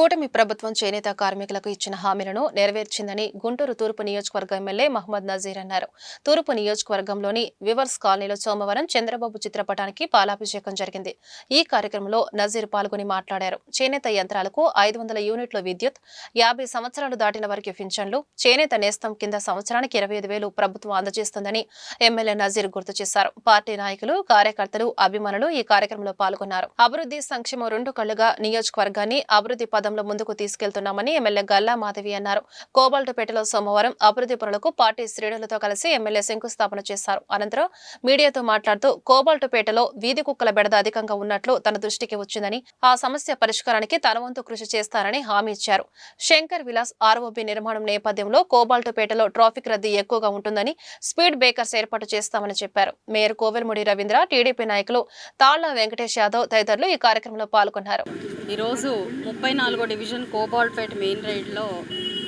కూటమి ప్రభుత్వం చేనేత కార్మికులకు ఇచ్చిన హామీలను నెరవేర్చిందని గుంటూరు తూర్పు నియోజకవర్గ ఎమ్మెల్యే మహమ్మద్ నజీర్ అన్నారు. తూర్పు నియోజకవర్గంలోని వివర్స్ కాలనీలో సోమవారం చంద్రబాబు చిత్రపటానికి పాలాభిషేకం జరిగింది. ఈ కార్యక్రమంలో నజీర్ పాల్గొని మాట్లాడారు. చేనేత యంత్రాలకు ఐదు వందల యూనిట్ల విద్యుత్ యాభై సంవత్సరాలు దాటిన వారికి పింఛన్లు చేనేత నేస్తం కింద సంవత్సరానికి ఇరవై ఐదు వేలు ప్రభుత్వం అందజేస్తుందని ఎమ్మెల్యే నజీర్ గుర్తు చేశారు. పార్టీ నాయకులు కార్యకర్తలు అభిమానులు ఈ కార్యక్రమంలో పాల్గొన్నారు. అభివృద్ధి సంక్షేమం రెండు కళ్ళుగా నియోజకవర్గాన్ని అభివృద్ధి పదం పదంలో ముందుకు తీసుకెళ్తున్నామని ఎమ్మెల్యే గల్లా మాధవి అన్నారు. కోబాల్టుపేటలో సోమవారం అభివృద్ధి పనులకు పార్టీ శ్రేణులతో కలిసి ఎమ్మెల్యే శంకుస్థాపన చేశారు. అనంతరం మీడియాతో మాట్లాడుతూ కోబాల్టుపేటలో వీధి కుక్కల బెడద అధికంగా ఉన్నట్లు తన దృష్టికి వచ్చిందని ఆ సమస్య పరిష్కారానికి తన వంతు కృషి చేస్తారని హామీ ఇచ్చారు. శంకర్ విలాస్ ఆర్ఓబి నిర్మాణం నేపథ్యంలో కోబాల్టుపేటలో ట్రాఫిక్ రద్దీ ఎక్కువగా ఉంటుందని స్పీడ్ బ్రేకర్స్ ఏర్పాటు చేస్తామని చెప్పారు. మేయర్ కోవెలముడి రవీంద్ర టీడీపీ నాయకులు తాళ్ళ వెంకటేష్ యాదవ్ తదితరులు ఈ కార్యక్రమంలో పాల్గొన్నారు. ఈరోజు ముప్పై నాలుగో డివిజన్ కోబాల్పేట మెయిన్ రైడ్లో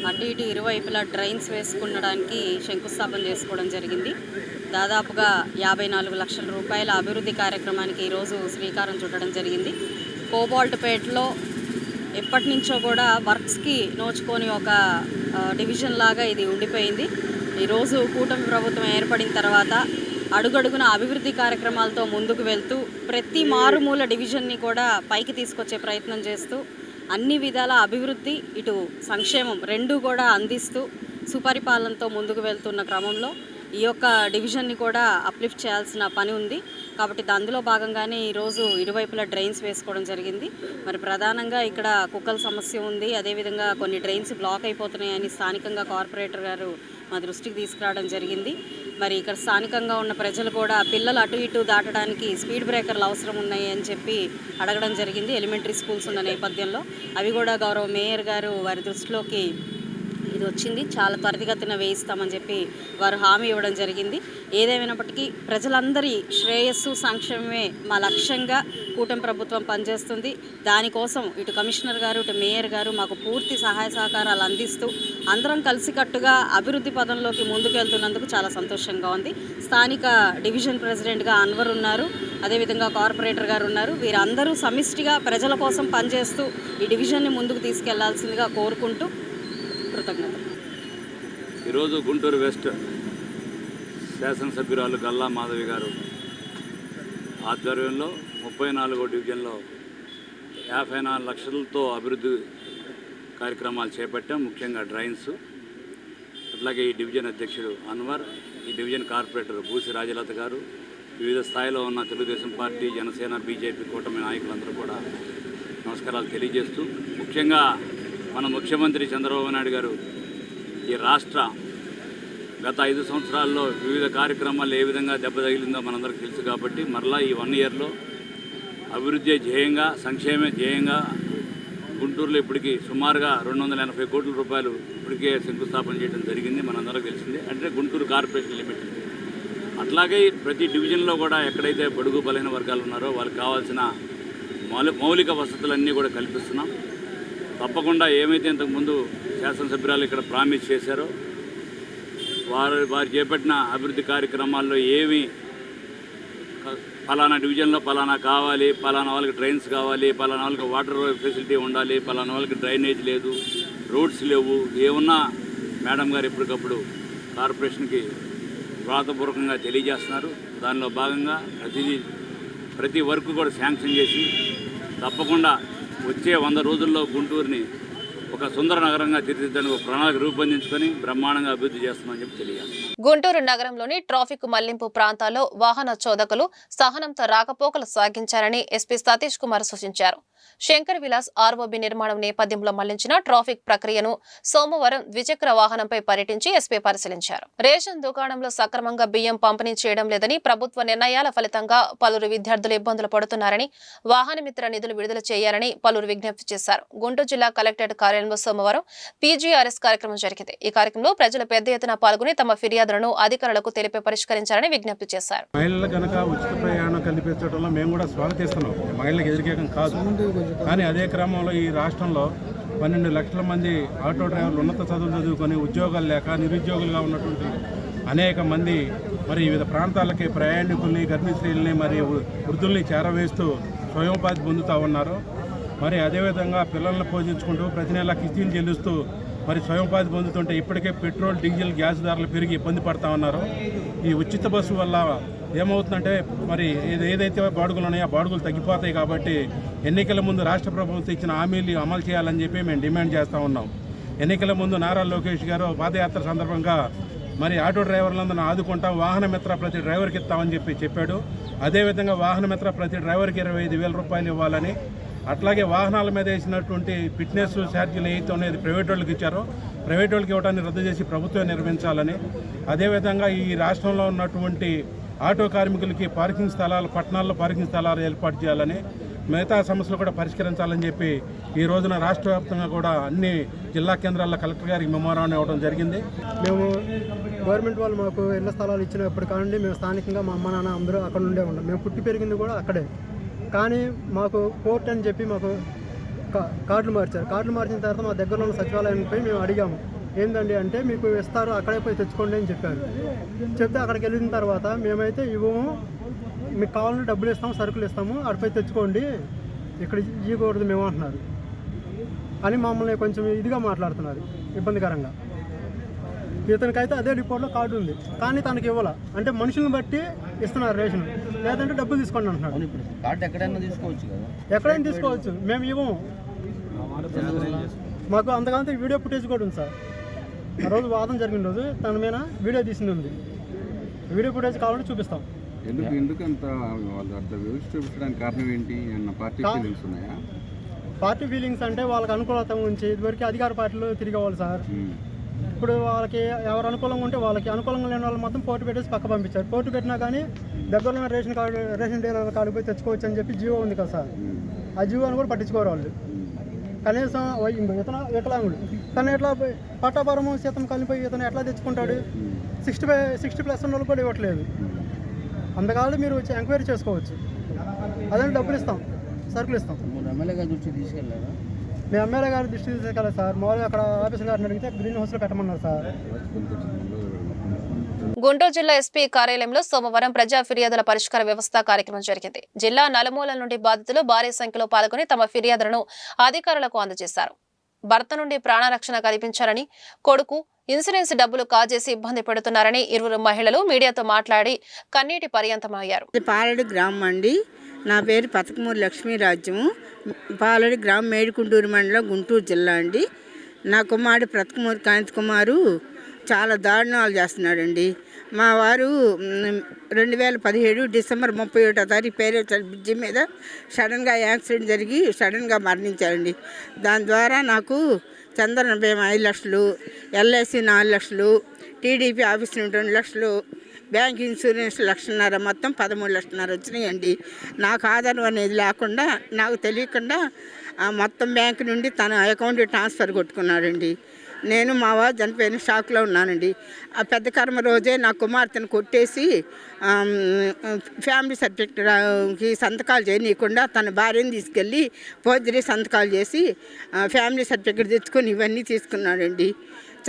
అటు ఇటు ఇరువైపులా డ్రైన్స్ వేసుకునడానికి శంకుస్థాపన చేసుకోవడం జరిగింది. దాదాపుగా యాభై నాలుగు లక్షల రూపాయల అభివృద్ధి కార్యక్రమానికి ఈరోజు శ్రీకారం చుట్టడం జరిగింది. కోబాల్ట్పేటలో ఎప్పటి నుంచో కూడా వర్క్స్కి నోచుకొని ఒక డివిజన్ లాగా ఇది ఉండిపోయింది. ఈరోజు కూటమి ప్రభుత్వం ఏర్పడిన తర్వాత అడుగడుగున అభివృద్ధి కార్యక్రమాలతో ముందుకు వెళ్తూ ప్రతి మారుమూల డివిజన్ని కూడా పైకి తీసుకొచ్చే ప్రయత్నం చేస్తూ అన్ని విధాల అభివృద్ధి ఇటు సంక్షేమం రెండూ కూడా అందిస్తూ సుపరిపాలనతో ముందుకు వెళ్తున్న క్రమంలో ఈ యొక్క డివిజన్ని కూడా అప్లిఫ్ట్ చేయాల్సిన పని ఉంది. కాబట్టి అందులో భాగంగానే ఈరోజు ఇరువైపులా డ్రైన్స్ వేసుకోవడం జరిగింది. మరి ప్రధానంగా ఇక్కడ కుక్కల సమస్య ఉంది. అదేవిధంగా కొన్ని డ్రైన్స్ బ్లాక్ అయిపోతున్నాయని స్థానికంగా కార్పొరేటర్ గారు మా దృష్టికి తీసుకురావడం జరిగింది. మరి ఇక్కడ స్థానికంగా ఉన్న ప్రజలు కూడా పిల్లలు అటు ఇటు దాటడానికి స్పీడ్ బ్రేకర్లు అవసరం ఉన్నాయి అని చెప్పి అడగడం జరిగింది. ఎలిమెంటరీ స్కూల్స్ ఉన్న నేపథ్యంలో అవి కూడా గౌరవ మేయర్ గారు వారి దృష్టిలోకి ఇది వచ్చింది. చాలా త్వరితగతిన వేయిస్తామని చెప్పి వారు హామీ ఇవ్వడం జరిగింది. ఏదేమైనప్పటికీ ప్రజలందరి శ్రేయస్సు సంక్షేమమే మా లక్ష్యంగా కూటమి ప్రభుత్వం పనిచేస్తుంది. దానికోసం ఇటు కమిషనర్ గారు ఇటు మేయర్ గారు మాకు పూర్తి సహాయ సహకారాలు అందిస్తూ అందరం కలిసికట్టుగా అభివృద్ధి పదంలోకి ముందుకెళ్తున్నందుకు చాలా సంతోషంగా ఉంది. స్థానిక డివిజన్ ప్రెసిడెంట్గా అన్వర్ ఉన్నారు. అదేవిధంగా కార్పొరేటర్ గారు ఉన్నారు. వీరందరూ సమిష్టిగా ప్రజల కోసం పనిచేస్తూ ఈ డివిజన్ని ముందుకు తీసుకెళ్ళాల్సిందిగా కోరుకుంటూ కృతజ్ఞత. ఈరోజు గుంటూరు వెస్ట్ శాసనసభ్యురాలు గల్లా మాధవి గారు ఆధ్వర్యంలో ముప్పై నాలుగో డివిజన్లో యాభై నాలుగు లక్షలతో అభివృద్ధి కార్యక్రమాలు చేపట్టాం ముఖ్యంగా డ్రైన్స్. అట్లాగే ఈ డివిజన్ అధ్యక్షుడు అన్వర్ ఈ డివిజన్ కార్పొరేటర్ భూసి రాజలత గారు వివిధ స్థాయిలో ఉన్న తెలుగుదేశం పార్టీ జనసేన బీజేపీ కూటమి నాయకులందరూ కూడా నమస్కారాలు తెలియజేస్తూ ముఖ్యంగా మన ముఖ్యమంత్రి చంద్రబాబు నాయుడు గారు ఈ రాష్ట్ర గత ఐదు సంవత్సరాల్లో వివిధ కార్యక్రమాలు ఏ విధంగా దెబ్బ తగిలిందో మనందరికీ తెలుసు కాబట్టి మరలా ఈ వన్ ఇయర్లో అభివృద్ధి ధ్యేయంగా సంక్షేమే ధ్యేయంగా గుంటూరులో ఇప్పటికి సుమారుగా రెండు వందల ఎనభై కోట్ల రూపాయలు ఇప్పటికే శంకుస్థాపన చేయడం జరిగింది మనందరికీ తెలిసింది. అంటే గుంటూరు కార్పొరేషన్ లిమిటెడ్. అట్లాగే ప్రతి డివిజన్లో కూడా ఎక్కడైతే బడుగు బలహీన వర్గాలు ఉన్నారో వాళ్ళకి కావాల్సిన మౌలి మౌలిక వసతులన్నీ కూడా కల్పిస్తున్నాం. తప్పకుండా ఏమైతే ఇంతకుముందు శాసనసభ్యురాలు ఇక్కడ ప్రామిస్ చేశారో వారు వారు చేపట్టిన అభివృద్ధి కార్యక్రమాల్లో ఏమి పలానా డివిజన్లో పలానా కావాలి పలానా వాళ్ళకి ట్రైన్స్ కావాలి పలానా వాళ్ళకి వాటర్ ఫెసిలిటీ ఉండాలి పలానా వాళ్ళకి డ్రైనేజ్ లేదు రోడ్స్ లేవు ఏమున్నా మేడం గారు ఎప్పటికప్పుడు కార్పొరేషన్కి వ్రాతపూర్వకంగా తెలియజేస్తున్నారు. దానిలో భాగంగా ప్రతిదీ ప్రతి వర్క్ కూడా శాంక్షన్ చేసి తప్పకుండా వచ్చే వంద రోజుల్లో గుంటూరుని ఒక సుందర నగరంగా తీర్చిదిద్దడానికి ఒక ప్రణాళిక రూపొందించుకొని బ్రహ్మాండంగా అభివృద్ధి చేస్తామని చెప్పి తెలియాలి. గుంటూరు నగరంలోని ట్రాఫిక్ మళ్ళింపు ప్రాంతాల్లో వాహన చోదకులు సహనంతో రాకపోకలు సాగించారని ఎస్పీ సతీష్ కుమార్ సూచించారు. శంకర్ విలాస్ ఆర్ఓబి నిర్మాణం నేపథ్యంలో మళ్ళించిన ట్రాఫిక్ ప్రక్రియను సోమవారం ద్విచక్ర వాహనంపై పర్యటించి ఎస్పీ పరిశీలించారు. రేషన్ దుకాణంలో సక్రమంగా బియ్యం పంపిణీ చేయడం లేదని ప్రభుత్వ నిర్ణయాల ఫలితంగా పలువురు విద్యార్థులు ఇబ్బందులు పడుతున్నారని వాహనమిత్ర నిధులు విడుదల చేయాలని పలువురు విజ్ఞప్తి చేశారు. గుంటూరు జిల్లా కలెక్టరేట్ కార్యాలయంలో సోమవారం పీజీఆర్ఎస్ కార్యక్రమం జరిగింది. ఈ కార్యక్రమంలో ప్రజలు పెద్ద ఎత్తున పాల్గొని తమ ఫిర్యాదులను అధికారులకు తెలిపి పరిష్కరించాలని విజ్ఞప్తి చేశారు. మహిళలు కనుక ఉచిత ప్రయాణం కల్పించడంలో మేము కూడా స్వాగతిస్తున్నాం. మహిళలకు ఎదురుకేకం కాదు. కానీ అదే క్రమంలో ఈ రాష్ట్రంలో పన్నెండు లక్షల మంది ఆటో డ్రైవర్లు ఉన్నత చదువులు చదువుకొని ఉద్యోగాలు లేక నిరుద్యోగులుగా ఉన్నటువంటి అనేక మంది మరి వివిధ ప్రాంతాలకి ప్రయాణికుల్ని గర్భిణీ స్త్రీలని మరి వృద్ధుల్ని చేరవేస్తూ స్వయోపాధి పొందుతూ ఉన్నారు. మరి అదేవిధంగా పిల్లల్ని పోషించుకుంటూ ప్రతి నెల కిస్తీలు చెల్లిస్తూ మరి స్వయోపాధి పొందుతుంటే ఇప్పటికే పెట్రోల్ డీజిల్ గ్యాస్ ధరలు పెరిగి ఇబ్బంది పడతా ఉన్నారు. ఈ ఉచిత బస్సు వల్ల ఏమవుతుందంటే మరి ఏది- ఏదైతే బాడుగులు ఉన్నాయో ఆ బాడుగులు తగ్గిపోతాయి కాబట్టి ఎన్నికల ముందు రాష్ట్ర ప్రభుత్వం ఇచ్చిన హామీలు అమలు చేయాలని చెప్పి మేము డిమాండ్ చేస్తూ ఉన్నాం. ఎన్నికల ముందు నారా లోకేష్ గారు పాదయాత్ర సందర్భంగా మరి ఆటో డ్రైవర్లందరిని ఆదుకుంటాం వాహన మిత్ర ప్రతి డ్రైవర్కి ఇస్తామని చెప్పి చెప్పాడు. అదేవిధంగా వాహన మిత్ర ప్రతి డ్రైవర్కి ఇరవై ఐదు వేల రూపాయలు ఇవ్వాలని అట్లాగే వాహనాల మీద వేసినటువంటి ఫిట్నెస్ ఛార్జీలు ఏవైతే ఉన్నాయో ప్రైవేట్ వాళ్ళకి ఇచ్చారో ప్రైవేట్ వాళ్ళకి ఇవ్వడాన్ని రద్దు చేసి ప్రభుత్వం నిర్మించాలని. అదేవిధంగా ఈ రాష్ట్రంలో ఉన్నటువంటి ఆటో కార్మికులకి పార్కింగ్ స్థలాలు పట్టణాల్లో పార్కింగ్ స్థలాలు ఏర్పాటు చేయాలని మిగతా సమస్యలు కూడా పరిష్కరించాలని చెప్పి ఈ రోజున రాష్ట్ర వ్యాప్తంగా కూడా అన్ని జిల్లా కేంద్రాల్లో కలెక్టర్ గారికి మెమోరాన్ని ఇవ్వడం జరిగింది. మేము గవర్నమెంట్ వాళ్ళు మాకు ఇళ్ళ స్థలాలు ఇచ్చినప్పుడు కానుండి మేము స్థానికంగా మా అమ్మ నాన్న అందరూ అక్కడ ఉండే ఉన్నాం. మేము పుట్టి పెరిగింది కూడా అక్కడే. కానీ మాకు కోర్ట్ అని చెప్పి మాకు కా- కార్డులు మార్చారు. కార్డులు మార్చిన తర్వాత మా దగ్గరలో ఉన్న సచివాలయానికి పోయి మేము అడిగాము. ఏందండి అంటే మీకు ఇస్తారు అక్కడే పోయి తెచ్చుకోండి అని చెప్పారు. చెప్తే అక్కడికి వెళ్ళిన తర్వాత మేమైతే ఇవ్వము మీకు కావాలంటే డబ్బులు ఇస్తాము సరుకులు ఇస్తాము అక్కడ తెచ్చుకోండి ఇక్కడ ఇవ్వకూడదు మేము అంటున్నారు అని మమ్మల్ని కొంచెం ఇదిగా మాట్లాడుతున్నారు ఇబ్బందికరంగా. ఇతనికైతే అదే రిపోర్ట్లో కార్డు ఉంది. కానీ తనకి ఇవ్వాల. అంటే మనుషులను బట్టి ఇస్తున్నారు రేషన్. లేదంటే డబ్బులు తీసుకోండి అంటున్నాడు. కార్డు ఎక్కడైనా తీసుకోవచ్చు కదా. ఎక్కడైనా తీసుకోవచ్చు. మేము ఇవ్వము. మాకు అంతకంటే వీడియో ఫుటేజ్ కూడా ఉంది సార్. ఆ రోజు వాదన జరిగిన రోజు తన మీద వీడియో తీసింది ఉంది. వీడియో ఫుటేజ్ కావాలంటే చూపిస్తాం. ఎందుకు ఎందుకు అంత వాళ్ళు అట్లా వివక్ష చూపించడానికి కారణం ఏంటి? ఏమన్నా పార్టీ ఫీలింగ్స్ ఉన్నాయా? పార్టీ ఫీలింగ్స్ అంటే వాళ్ళకి అనుకూలత ఉంచి ఇదివరకు అధికార పార్టీలో తిరిగేవాళ్ళు సార్. ఇప్పుడు వాళ్ళకి ఎవరు అనుకూలంగా ఉంటే వాళ్ళకి అనుకూలంగా లేని వాళ్ళు మొత్తం పోటీ పెట్టేసి పక్క పంపించారు. పోటీ పెట్టినా కానీ దగ్గరలో ఉన్న ration card ration dealer card పోయి తెచ్చుకోవచ్చు అని చెప్పి జీవో ఉంది కదా సార్. ఆ జీవోని కూడా పట్టించుకోరు వాళ్ళు. కనీసం ఇతను వికలాంగుడు. తను ఎట్లా పోయి పట్టాపురము సీతం కలిపోయి ఇతను ఎట్లా తెచ్చుకుంటాడు? సిక్స్టీ ఫైవ్ సిక్స్టీ ప్లస్ ఉన్న వాళ్ళు కూడా ఇవ్వట్లేదు. అందుకాళ్ళు మీరు వచ్చి ఎంక్వైరీ చేసుకోవచ్చు. అదే డబ్బులు ఇస్తాం సరుకులు ఇస్తాం. మీరు ఎమ్మెల్యే గారి దృష్టికి తీసుకెళ్ళారా? మీ ఎమ్మెల్యే గారి దృష్టి తీసుకెళ్ళాలి సార్. మామూలుగా అక్కడ ఆఫీసర్ గారిని అడిగితే గ్రీన్ హౌస్లో పెట్టమన్నారు సార్. గుంటూరు జిల్లా ఎస్పీ కార్యాలయంలో సోమవారం ప్రజా ఫిర్యాదుల పరిష్కార వ్యవస్థ కార్యక్రమం జరిగింది. జిల్లా నలుమూలల నుండి బాధితులు భారీ సంఖ్యలో పాల్గొని తమ ఫిర్యాదులను అధికారులకు అందజేశారు. భర్త నుండి ప్రాణరక్షణ కల్పించాలని కొడుకు ఇన్సూరెన్స్ డబ్బులు కాజేసి ఇబ్బంది పెడుతున్నారని ఇరువురు మహిళలు మీడియాతో మాట్లాడి కన్నీటి పర్యంతమయ్యారు. పాలడి గ్రామం అండి. నా పేరు పతకమూరి లక్ష్మీరాజ్యము పాలడి గ్రామం మేడికుంటూరు మండలం గుంటూరు జిల్లా అండి. నా కుమారుడు ప్రతకమూరి కాంతి కుమారు చాలా దారుణాలు చేస్తున్నాడండి. మా వారు రెండు వేల పదిహేడు డిసెంబర్ ముప్పై ఒకటో తారీఖు పేరేచల్ బ్రిడ్జి మీద సడన్గా యాక్సిడెంట్ జరిగి సడన్గా మరణించారండి. దాని ద్వారా నాకు చంద్రన భీమా ఐదు లక్షలు ఎల్ఐసి నాలుగు లక్షలు టీడీపీ ఆఫీస్ నుండి రెండు లక్షలు బ్యాంక్ ఇన్సూరెన్స్ లక్షన్నర మొత్తం పదమూడు లక్షన్నర వచ్చినాయండి. నాకు ఆధారం అనేది లేకుండా నాకు తెలియకుండా ఆ మొత్తం బ్యాంక్ నుండి తన అకౌంట్ ట్రాన్స్ఫర్ కొట్టుకున్నాడండి. నేను మా వారు చనిపోయిన షాక్లో ఉన్నానండి. ఆ పెద్ద కర్మ రోజే నా కుమార్తెను కొట్టేసి ఫ్యామిలీ సర్టిఫికెట్కి సంతకాలు చేయనీయకుండా తన భార్యని తీసుకెళ్ళి పోజరీ సంతకాలు చేసి ఫ్యామిలీ సర్టిఫికెట్ తెచ్చుకొని ఇవన్నీ తీసుకున్నాడండి.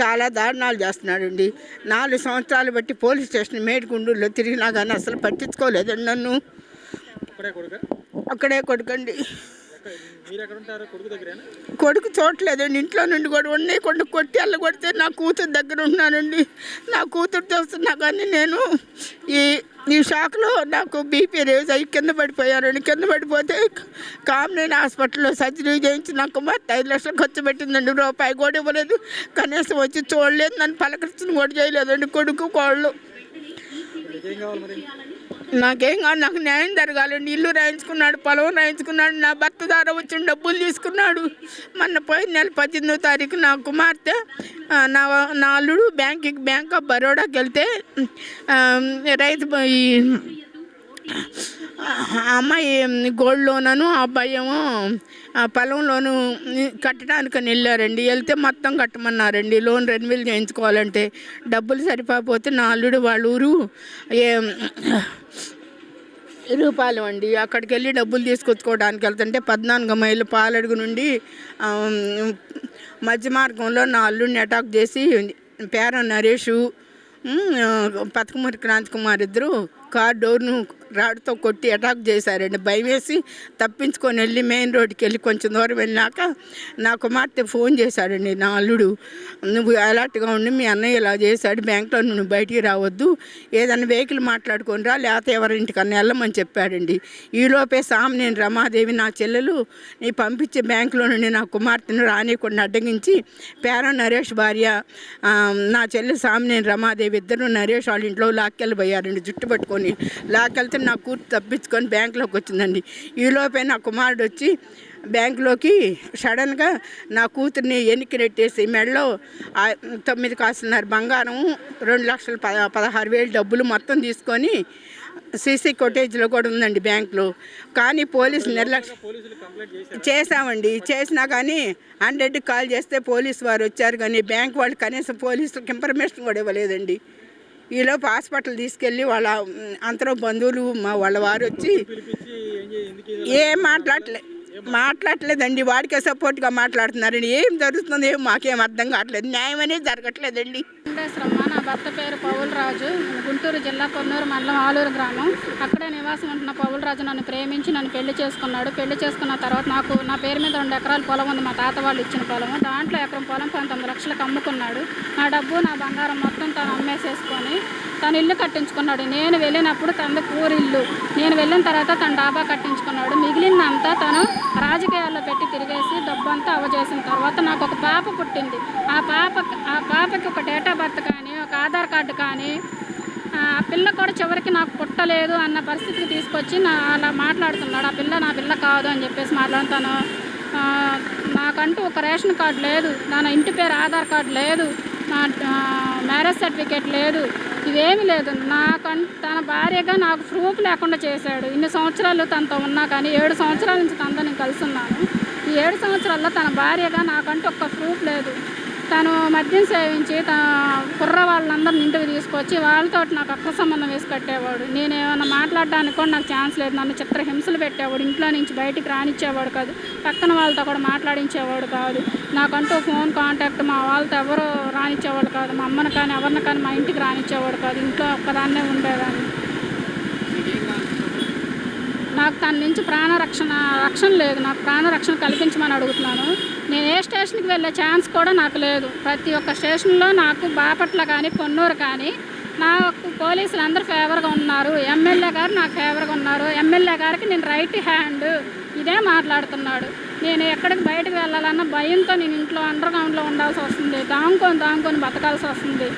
చాలా దారుణాలు చేస్తున్నాడండి. నాలుగు సంవత్సరాలు బట్టి పోలీస్ స్టేషన్ మేడిగుండూరులో తిరిగినా కానీ అసలు పట్టించుకోలేదండి నన్ను. అక్కడే కొడుకండి. కొడుకు చూడలేదండి ఇంట్లో నుండి కూడా ఉన్నాయి కొన్ని కొట్టి అల్ల కొడితే నా కూతురు దగ్గర ఉన్నానండి నా కూతురు చూస్తున్నా కానీ నేను ఈ ఈ షాక్లో నాకు బీపీ రేజ్ అయ్యి కింద పడిపోయానండి. కింద పడిపోతే కామినేని హాస్పిటల్లో సర్జరీ చేయించి నాకు కుమార్తె ఐదు లక్షలు ఖర్చు పెట్టిందండి. రూపాయి కూడా ఇవ్వలేదు. కనీసం వచ్చి చూడలేదు. నన్ను పలకరించిన కూడా చేయలేదండి కొడుకు కోళ్ళు. నాకేం కాదు నాకు న్యాయం జరగాలండి ఇల్లు రాయించుకున్నాడు పొలం రాయించుకున్నాడు నా భర్త ద్వారా వచ్చిన డబ్బులు తీసుకున్నాడు. మొన్న పోయిన నెల పద్దెనిమిదో తారీఖు నా కుమార్తె నా నా అల్లుడు బ్యాంక్కి బ్యాంక్ ఆఫ్ బరోడాకి వెళ్తే రైతు ఈ అమ్మాయి గోల్డ్ లోనను ఆ అబ్బాయి ఏమో ఆ పొలం కట్టడానికని వెళ్ళారండి. వెళ్తే మొత్తం కట్టమన్నారండి. లోన్ రెన్యువల్ చేయించుకోవాలంటే డబ్బులు సరిపోతే నా అల్లుడు వాళ్ళ ఊరు ఏ రూపాయలు అండి. అక్కడికి వెళ్ళి డబ్బులు తీసుకొచ్చుకోవడానికి వెళ్తుంటే పద్నాలుగు మైళ్ళు పాలడుగు నుండి మధ్య మార్గంలో నా అల్లుడిని అటాక్ చేసి పేర నరేషు ఉమ్, పతకమూరి క్రాంతి కుమార్ ఇద్దరు కార్ డోర్ను రాడ్తో కొట్టి అటాక్ చేశారండి. భయం వేసి తప్పించుకొని వెళ్ళి మెయిన్ రోడ్కి వెళ్ళి కొంచెం దూరం వెళ్ళాక నా కుమార్తె ఫోన్ చేశాడండి. నా అల్లుడు నువ్వు అలర్ట్గా ఉండి మీ అన్నయ్య ఇలా చేశాడు బ్యాంక్లో నువ్వు బయటికి రావద్దు. ఏదైనా వెహికల్ మాట్లాడుకొని రా లేకపోతే ఎవరింటికన్నా వెళ్ళమని చెప్పాడండి. ఈలోపే సామినేని రమాదేవి నా చెల్లెలు నీ పంపించే బ్యాంకులో నుండి నా కుమార్తెను రానియకుండా అడ్డగించి పేర నరేష్ భార్య నా చెల్లి సామినేని రమాదేవి ఇద్దరు నరేష్ వాళ్ళ ఇంట్లో లాక్కెళ్ళిపోయారండి జుట్టు పట్టుకొని లాక్కెళ్తే నా కూతురు తప్పించుకొని బ్యాంకులోకి వచ్చిందండి. ఈలోపే నా కుమారుడు వచ్చి బ్యాంకులోకి సడన్గా నా కూతుర్ని ఎనికి నెట్టేసి మెడలో తొమ్మిది కాస్తున్నారు బంగారం రెండు లక్షల పద పదహారు వేలు డబ్బులు మొత్తం తీసుకొని సీసీ కొటేజ్లో కూడా ఉందండి బ్యాంకులో. కానీ పోలీసు నిర్లక్ష్యం చేశామండి. చేసినా కానీ హండ్రెడ్కి కాల్ చేస్తే పోలీసు వారు వచ్చారు కానీ బ్యాంక్ వాళ్ళు కనీసం పోలీసులకు ఇన్ఫర్మేషన్ కూడా ఇవ్వలేదండి. ఈలోపు హాస్పిటల్ తీసుకెళ్ళి వాళ్ళ ఉమ్, అంతలో బంధువులు మా వాళ్ళ వారు వచ్చి ఏం మాట్లాడలే మాట్లాడలేదండి వాడికే సపోర్ట్గా మాట్లాడుతున్నారండి ఏం జరుగుతుందో ఏం మాకేం అర్థం కావట్లేదు. న్యాయం అనేది జరగట్లేదండి. వెంకటేశ్వరమ్మ నా భర్త పేరు పౌలరాజు. గుంటూరు జిల్లా కొన్నూరు మండలం ఆలూరు గ్రామం. అక్కడే నివాసం ఉంటున్న పౌలరాజు నన్ను ప్రేమించి నన్ను పెళ్ళి చేసుకున్నాడు. పెళ్ళి చేసుకున్న తర్వాత నాకు నా పేరు మీద రెండు ఎకరాల పొలం ఉంది. మా తాత వాళ్ళు ఇచ్చిన పొలం దాంట్లో ఎకరం పొలం పంతొమ్మిది లక్షలకు అమ్ముకున్నాడు. నా డబ్బు నా బంగారం మొత్తం తను అమ్మేసేసుకొని తను ఇల్లు కట్టించుకున్నాడు. నేను వెళ్ళినప్పుడు తనది పూరి ఇల్లు. నేను వెళ్ళిన తర్వాత తను డాబా కట్టించుకున్నాడు. మిగిలిందంతా తను రాజకీయాల్లో పెట్టి తిరిగేసి డబ్బంతా అవజేసిన తర్వాత నాకు ఒక పాప పుట్టింది. ఆ పాప ఆ పాపకి ఒక డేటా ఆఫ్ బర్త్ కానీ ఒక ఆధార్ కార్డు కానీ ఆ పిల్ల కూడా చివరికి నాకు పుట్టలేదు అన్న పరిస్థితికి తీసుకొచ్చి నా అలా మాట్లాడుతున్నాడు. ఆ పిల్ల నా పిల్ల కాదు అని చెప్పేసి మాట్లాడుతాను. నాకంటూ ఒక రేషన్ కార్డు లేదు. నా ఇంటి పేరు ఆధార్ కార్డు లేదు. నా మ్యారేజ్ సర్టిఫికేట్ లేదు. ఇవేమీ లేదు. నాకం తన భార్యగా నాకు ప్రూఫ్ లేకుండా చేశాడు. ఇన్ని సంవత్సరాలు తనతో ఉన్నా కానీ ఏడు సంవత్సరాల నుంచి తనతో నేను కలిసి ఉన్నాను ఈ ఏడు సంవత్సరాల్లో తన భార్యగా నాకంటూ ఒక్క ప్రూఫ్ లేదు. తను మద్యం సేవించి తన కుర్ర వాళ్ళందరిని ఇంటికి తీసుకొచ్చి వాళ్ళతో నాకు అక్ర సంబంధం వేసి కట్టేవాడు. నేను ఏమైనా మాట్లాడడానికి కూడా నాకు ఛాన్స్ లేదు. నన్ను చిత్ర హింసలు పెట్టేవాడు. ఇంట్లో నుంచి బయటికి రానిచ్చేవాడు కాదు. పక్కన వాళ్ళతో కూడా మాట్లాడించేవాడు కాదు. నాకంటూ ఫోన్ కాంటాక్ట్ మా వాళ్ళతో ఎవరు రానిచ్చేవాడు కాదు. మా అమ్మని కానీ ఎవరిని కానీ మా ఇంటికి రానిచ్చేవాడు కాదు. ఇంట్లో ఒక్కదాన్నే ఉండేదాన్ని. నాకు తన నుంచి ప్రాణ రక్షణ రక్షణ లేదు. నాకు ప్రాణ రక్షణ కల్పించమని అడుగుతున్నాను. నేను ఏ స్టేషన్కి వెళ్ళే ఛాన్స్ కూడా నాకు లేదు. ప్రతి ఒక్క స్టేషన్లో నాకు బాపట్ల కానీ పొన్నూరు కానీ నాకు పోలీసులు అందరూ ఫేవర్గా ఉన్నారు. ఎమ్మెల్యే గారు నాకు ఫేవర్గా ఉన్నారు. ఎమ్మెల్యే గారికి నేను రైట్ హ్యాండ్ ఇదే మాట్లాడుతున్నాడు. నేను ఎక్కడికి బయటకు వెళ్ళాలన్న భయంతో నేను ఇంట్లో అండర్ గ్రౌండ్లో ఉండాల్సి వస్తుంది. దాముకొని దాముకొని బతకాల్సి వస్తుంది.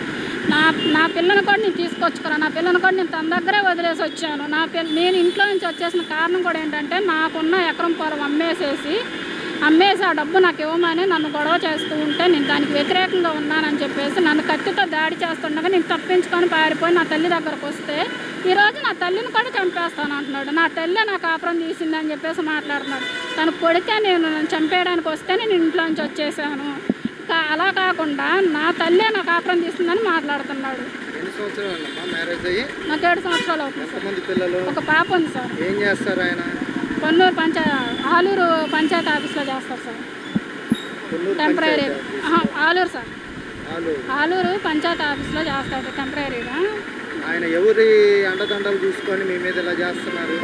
నా నా పిల్లని కూడా నేను తీసుకొచ్చుకున్నాను నా పిల్లని కూడా నేను తన దగ్గరే వదిలేసి వచ్చాను. నా పిల్ల నేను ఇంట్లో నుంచి వచ్చేసిన కారణం కూడా ఏంటంటే నాకున్న ఎకరం పొలం అమ్మేసేసి అమ్మేసి ఆ డబ్బు నాకు ఇవ్వమని నన్ను గొడవ చేస్తూ ఉంటే నేను దానికి వ్యతిరేకంగా ఉన్నానని చెప్పేసి నన్ను కత్తితో దాడి చేస్తుండగా నేను తప్పించుకొని పారిపోయి నా తల్లి దగ్గరకు వస్తే ఈరోజు నా తల్లిని కూడా చంపేస్తాను అంటున్నాడు. నా తల్లి నా కాపురం తీసిందని చెప్పేసి మాట్లాడుతున్నాడు. తను కొడితే నేను నన్ను చంపేయడానికి వస్తే నేను ఇంట్లో నుంచి వచ్చేసాను అలా కాకుండా నా తల్లే నా కాపురం తీసిందని మాట్లాడుతున్నాడు. నాకు ఏడు సంవత్సరాలు అవుతుంది ఒక పాప ఉంది సార్. ఏం చేస్తారు ఆయన? కొన్నూరు పంచా ఆలూరు పంచాయతీ ఆఫీస్లో చేస్తారు sir. Temporary Aluru sir. Aluru. Panchayat ఆఫీస్లో చేస్తాడు టెంపరీగా. ఆయన ఎవరి అండదండలు చూసుకొని మీ మీద ఇలా చేస్తున్నారు?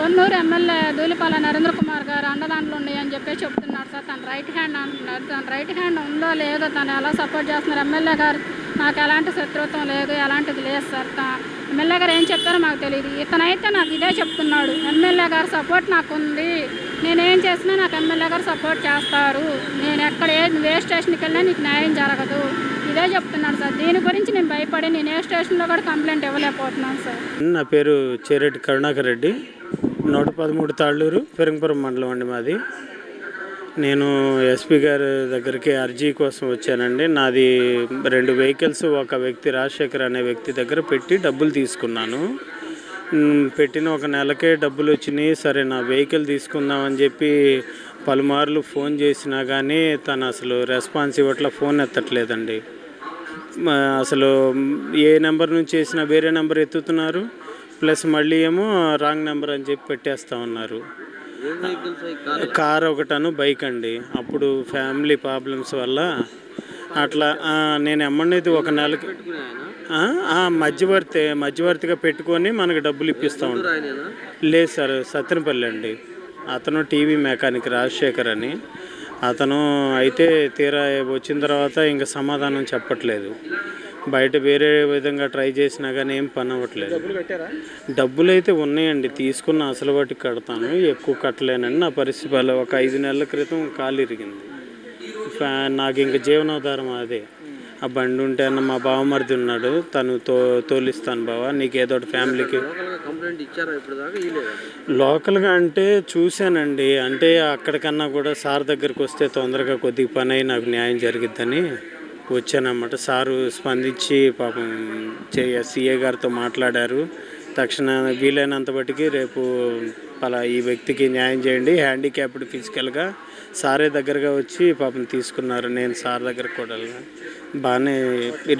కొన్నూరు ఎమ్మెల్యే దూలిపాల నరేంద్ర కుమార్ గారు అండదాంట్లో ఉన్నాయి అని చెప్పి చెప్తున్నారు సార్. తన రైట్ హ్యాండ్ అంటున్నారు. తన రైట్ హ్యాండ్ ఉందో లేదో తను ఎలా సపోర్ట్ చేస్తున్నారు? ఎమ్మెల్యే గారు నాకు ఎలాంటి శత్రుత్వం లేదు ఎలాంటిది లేదు సార్. ఎమ్మెల్యే గారు ఏం చెప్పారో మాకు తెలియదు ఇతనైతే నాకు ఇదే చెప్తున్నాడు. ఎమ్మెల్యే గారు సపోర్ట్ నాకు ఉంది నేనేం చేసినా నాకు ఎమ్మెల్యే గారు సపోర్ట్ చేస్తారు. నేను ఎక్కడ ఏ నువ్వు ఏ స్టేషన్కి వెళ్ళినా నీకు న్యాయం జరగదు. ఇదే చెప్తున్నాడు సార్. దీని గురించి నేను భయపడి నేను ఏ స్టేషన్లో కూడా కంప్లైంట్ ఇవ్వలేకపోతున్నాను సార్. నా పేరు చేరెడ్డి కరుణాకర్ రెడ్డి. నూట పదమూడు తాళ్ళూరు పెరంగపురం మండలం అండి మాది. నేను ఎస్పీ గారి దగ్గరికి అర్జీ కోసం వచ్చానండి. నాది రెండు వెహికల్స్ ఒక వ్యక్తి రాజశేఖర్ అనే వ్యక్తి దగ్గర పెట్టి డబ్బులు తీసుకున్నాను. పెట్టిన ఒక నెలకే డబ్బులు వచ్చినాయి. సరే నా వెహికల్ తీసుకుందామని చెప్పి పలుమార్లు ఫోన్ చేసినా కానీ తను అసలు రెస్పాన్స్ ఇవ్వట్ల ఫోన్ ఎత్తట్లేదండి. అసలు ఏ నెంబర్ నుంచి చేసినా వేరే నెంబర్ ఎత్తుతున్నారు. ప్లస్ మళ్ళీ ఏమో రాంగ్ నెంబర్ అని చెప్పి పెట్టేస్తా ఉన్నారు. కార్ ఒకటను బైక్ అండి. అప్పుడు ఫ్యామిలీ ప్రాబ్లమ్స్ వల్ల అట్లా నేను ఎమ్మడిది ఒక నెలకి మధ్యవర్తి మధ్యవర్తిగా పెట్టుకొని మనకి డబ్బులు ఇప్పిస్తూ ఉంటారు లేదు సార్ సత్యనపల్లి అండి. అతను టీవీ మెకానిక్ రాజశేఖర్ అని. అతను అయితే తీరా వచ్చిన తర్వాత ఇంకా సమాధానం చెప్పట్లేదు. బయట వేరే విధంగా ట్రై చేసినా కానీ ఏం పని అవ్వట్లేదు. డబ్బులు అయితే ఉన్నాయండి. తీసుకున్న అసలు వాటికి కడతాను. ఎక్కువ కట్టలేనండి నా పరిస్థితి ఒక ఐదు నెలల క్రితం కాలు ఇరిగింది. నాకు ఇంకా జీవనాధారం అదే. ఆ బండి ఉంటే అన్న మా బావమరిది ఉన్నాడు. తను తో తోలిస్తాను బావ. నీకు ఏదో ఫ్యామిలీకి. లోకల్గా అంటే చూశానండి. అంటే అక్కడికన్నా కూడా సార్ దగ్గరికి వస్తే తొందరగా కొద్దిగా పని అయి నాకు న్యాయం జరిగిద్దని. వచ్చానమాట సారు స్పందించి పాపం సిఏ గారితో మాట్లాడారు. తక్షణ వీలైనంత బట్టికి రేపు పలా ఈ వ్యక్తికి న్యాయం చేయండి. హ్యాండిక్యాప్డ్ ఫిజికల్గా సారే దగ్గరగా వచ్చి పాపం తీసుకున్నారు. నేను సార్ దగ్గర కూడా బాగానే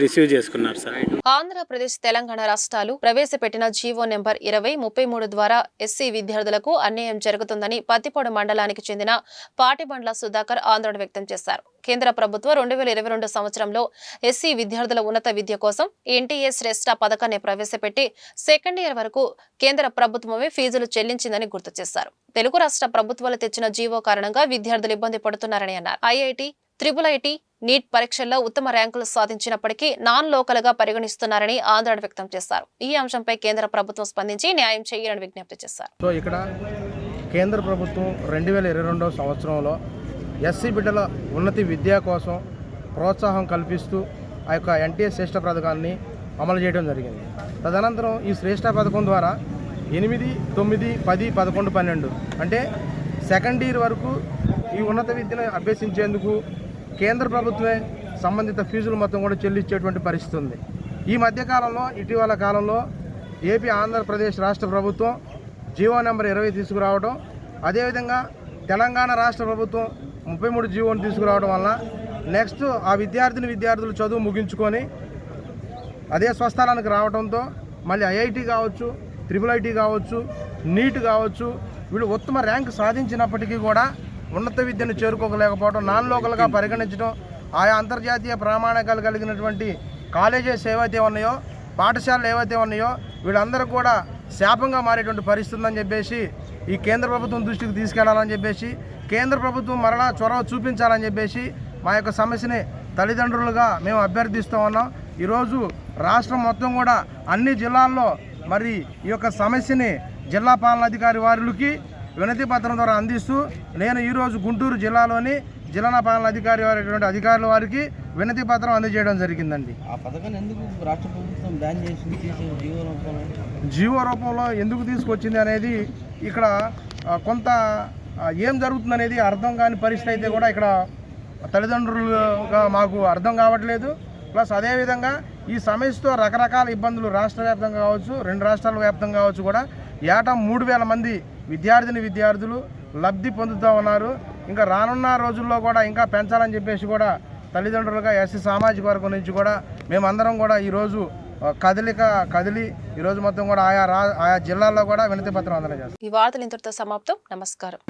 రిసీవ్ చేసుకున్నారు సార్. ఆంధ్రప్రదేశ్ తెలంగాణ రాష్ట్రాలు ప్రవేశపెట్టిన జీవో నెంబర్ ఇరవై ముప్పై మూడు ద్వారా ఎస్సీ విద్యార్థులకు అన్యాయం జరుగుతుందని పత్తిపాడు మండలానికి చెందిన పాటిబండ్ల సుధాకర్ ఆందోళన వ్యక్తం చేశారు. కేంద్ర ప్రభుత్వం రెండు వేల ఇరవై రెండు సంవత్సరంలో ఎస్సీ విద్యార్థుల ఉన్నత విద్య కోసం ఎన్టీఏ శ్రేష్ట పథకాన్ని ప్రవేశపెట్టి సెకండ్ ఇయర్ వరకు కేంద్ర ప్రభుత్వమే ఫీజులు చెల్లించిందని గుర్తు చేశారు. తెలుగు రాష్ట్ర ప్రభుత్వాలు తెచ్చిన జీవో కారణంగా విద్యార్థులు ఇబ్బంది పడుతున్నారని అన్నారు. ఐఐటి త్రిబుల్ ఐటి నీట్ పరీక్షల్లో ఉత్తమ ర్యాంకులు సాధించినప్పటికీ నాన్ లోకల్గా పరిగణిస్తున్నారని ఆందోళన వ్యక్తం చేశారు. ఈ అంశంపై కేంద్ర ప్రభుత్వం స్పందించి న్యాయం చేయాలని విజ్ఞప్తి చేశారు. సో ఇక్కడ కేంద్ర ప్రభుత్వం రెండు వేల ఇరవై రెండవ సంవత్సరంలో ఎస్సీ బిడ్డల ఉన్నతి విద్య కోసం ప్రోత్సాహం కల్పిస్తూ ఆ యొక్క ఎన్టీఎస్ శ్రేష్ఠ పథకాన్ని అమలు చేయడం జరిగింది. తదనంతరం ఈ శ్రేష్ఠ పథకం ద్వారా ఎనిమిది తొమ్మిది పది పదకొండు పన్నెండు. అంటే సెకండ్ ఇయర్ వరకు ఈ ఉన్నత విద్యను అభ్యసించేందుకు కేంద్ర ప్రభుత్వమే సంబంధిత ఫీజులు మొత్తం కూడా చెల్లించేటువంటి పరిస్థితి ఉంది. ఈ మధ్యకాలంలో ఇటీవల కాలంలో ఏపీ ఆంధ్రప్రదేశ్ రాష్ట్ర ప్రభుత్వం జీవో నెంబర్ ఇరవై తీసుకురావడం అదేవిధంగా తెలంగాణ రాష్ట్ర ప్రభుత్వం ముప్పై మూడు జీవోని తీసుకురావడం వల్ల నెక్స్ట్ ఆ విద్యార్థిని విద్యార్థులు చదువు ముగించుకొని అదే స్వస్థలానికి రావడంతో మళ్ళీ ఐఐటి కావచ్చు త్రిపుల్ ఐటీ కావచ్చు నీట్ కావచ్చు వీళ్ళు ఉత్తమ ర్యాంక్ సాధించినప్పటికీ కూడా ఉన్నత విద్యను చేరుకోలేకపోవడం నాన్ లోకల్గా పరిగణించడం ఆయా అంతర్జాతీయ ప్రామాణికాలు కలిగినటువంటి కాలేజెస్ ఏవైతే ఉన్నాయో పాఠశాలలు ఏవైతే ఉన్నాయో వీళ్ళందరూ కూడా శాపంగా మారేటువంటి పరిస్థితి ఉందని చెప్పేసి ఈ కేంద్ర ప్రభుత్వం దృష్టికి తీసుకెళ్ళాలని చెప్పేసి కేంద్ర ప్రభుత్వం మరలా చొరవ చూపించాలని చెప్పేసి మా యొక్క సమస్యని తల్లిదండ్రులుగా మేము అభ్యర్థిస్తూ ఉన్నాం. ఈరోజు రాష్ట్రం మొత్తం కూడా అన్ని జిల్లాల్లో మరి ఈ యొక్క సమస్యని జిల్లా పాలనాధికారి వారికి వినతి పత్రం ద్వారా అందిస్తూ నేను ఈరోజు గుంటూరు జిల్లాలోని జిల్లా పాలనాధికారి వారి అధికారుల వారికి వినతి పత్రం అందజేయడం జరిగిందండి. ఆ పథకాన్ని ఎందుకు రాష్ట్ర ప్రభుత్వం బ్యాన్ చేసింది తీసేసి జీవో రూపంలో? జీవో రూపంలో ఎందుకు తీసుకొచ్చింది అనేది ఇక్కడ కొంత ఏం జరుగుతుందనేది అర్థం కాని పరిస్థితి అయితే కూడా ఇక్కడ తల్లిదండ్రులుగా మాకు అర్థం కావట్లేదు. ప్లస్ అదేవిధంగా ఈ సమస్యతో రకరకాల ఇబ్బందులు రాష్ట్ర వ్యాప్తంగా కావచ్చు రెండు రాష్ట్రాల వ్యాప్తంగా కావచ్చు కూడా ఏటా మూడు వేల మంది విద్యార్థిని విద్యార్థులు లబ్ధి పొందుతూ ఉన్నారు. ఇంకా రానున్న రోజుల్లో కూడా ఇంకా పెంచాలని చెప్పేసి కూడా తల్లిదండ్రులుగా ఎస్సీ సామాజిక వర్గం నుంచి కూడా మేమందరం కూడా ఈరోజు కదలిక కదిలి ఈరోజు మొత్తం కూడా ఆయా రా ఆయా జిల్లాల్లో కూడా వినతి పత్రం అందజేస్తాం. ఈ వార్తలు ఇంతటితో సమాప్తం. నమస్కారం.